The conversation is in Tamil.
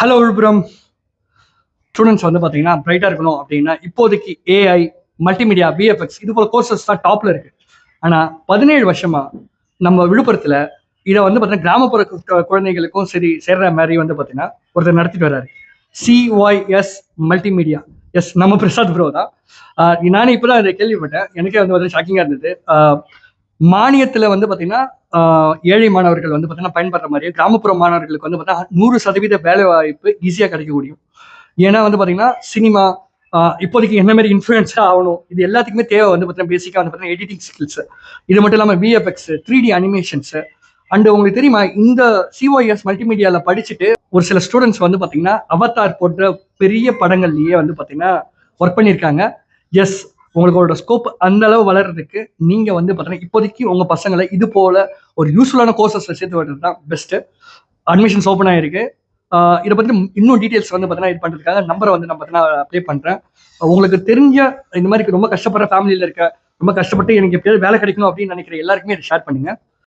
ஹலோ விழுப்புரம். ஸ்டூடெண்ட்ஸ் வந்து பார்த்தீங்கன்னா பிரைட்டாக இருக்கணும் அப்படின்னா இப்போதைக்கு ஏஐ மல்டிமீடியா பிஎஃப்எக்ஸ் இது போல கோர்சஸ் தான் டாப்ல இருக்கு. ஆனால் பதினேழு வருஷமா நம்ம விழுப்புரத்தில் இதை வந்து பார்த்தீங்கன்னா கிராமப்புற குழந்தைகளுக்கும் சரி சேர்ற மாதிரி வந்து பார்த்தீங்கன்னா ஒருத்தர் நடத்திட்டு வர்றாரு. சிஒய்எஸ் மல்டிமீடியா எஸ் நம்ம பிரசாத் ப்ரோ தான். ஆஹ் நானே இப்போ தான் அதை கேள்விப்பட்டேன். எனக்கே வந்து பார்த்தீங்கன்னா ஷாக்கிங்காக இருந்தது. மானியத்தில் வந்து பார்த்தீங்கன்னா ஏழை மாணவர்கள் வந்து பார்த்தீங்கன்னா பயன்படுற மாதிரியும் கிராமப்புற மாணவர்களுக்கு வந்து பார்த்தீங்கன்னா நூறு சதவீத வேலை வாய்ப்பு ஈஸியாக கிடைக்க முடியும். ஏன்னா வந்து பார்த்தீங்கன்னா சினிமா இப்போதைக்கு என்ன மாதிரி இன்ஃப்ளூயன்ஸாக ஆகணும் இது எல்லாத்துக்குமே தேவை வந்து பார்த்தீங்கன்னா பேசிக்காக வந்து பார்த்தீங்கன்னா எடிட்டிங் ஸ்கில்ஸ் இது மட்டும் இல்லாமல் VFX three D animations and உங்களுக்கு தெரியுமா இந்த சிஓஎஸ் மல்டிமீடியாவில் படிச்சுட்டு ஒரு சில ஸ்டூடெண்ட்ஸ் வந்து பார்த்தீங்கன்னா அவத்தார் போன்ற பெரிய படங்கள்லேயே வந்து பார்த்தீங்கன்னா ஒர்க் பண்ணியிருக்காங்க எஸ் உங்களோட ஸ்கோப் அந்த அளவு வளர்றதுக்கு நீங்க வந்து பார்த்தீங்கன்னா இப்போதைக்கு உங்க பசங்களை இது போல ஒரு யூஸ்ஃபுல்லான கோர்சஸ்ல சேர்த்து விடுறது தான் பெஸ்ட் அட்மிஷன்ஸ் ஓப்பன் ஆயிருக்கு. இதை பத்தி இன்னும் டீடைல்ஸ் வந்து பார்த்தீங்கன்னா இது பண்றதுக்காக நம்பரை வந்து நான் பார்த்தீங்கன்னா அப்ளை பண்றேன். உங்களுக்கு தெரிஞ்ச இந்த மாதிரி ரொம்ப கஷ்டப்படுற ஃபேமிலியில இருக்க ரொம்ப கஷ்டப்பட்டு எனக்கு எப்படியாவது வேலை கிடைக்கணும் அப்படின்னு நினைக்கிற எல்லாருக்குமே இதை ஷேர் பண்ணுங்க.